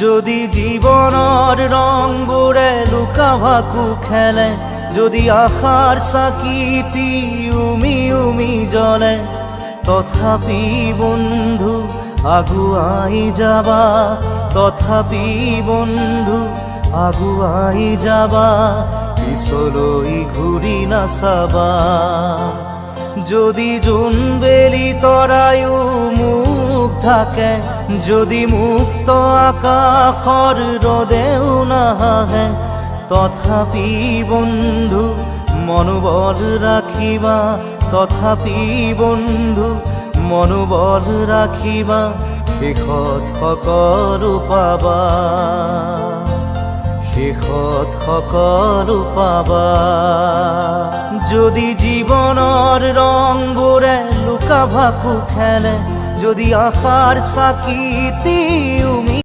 যদি জীবনৰ ৰংবোৰে লুকা ভাকু খেলে, যদি আশাৰ চাকিটি উমি উমি জ্বলে তথাপি বন্ধু আগুৱাই যাবা, তথাপি বন্ধু আগুৱাই যাবা পিছলৈ ঘূৰি নাচাবা যদি জোনবেলি তৰায়ো ঢাকে যদি মুক্ত আকাশৰ ৰদেও নাহে তথাপি বন্ধু মনোবল ৰাখিবা তথাপি বন্ধু মনোবল ৰাখিবা শেষত সকলো পাবা শেষত সকলো পাবা। যদি জীৱনৰ ৰংবোৰে লুকা ভাকু খেলে যদি আফার সাকিতে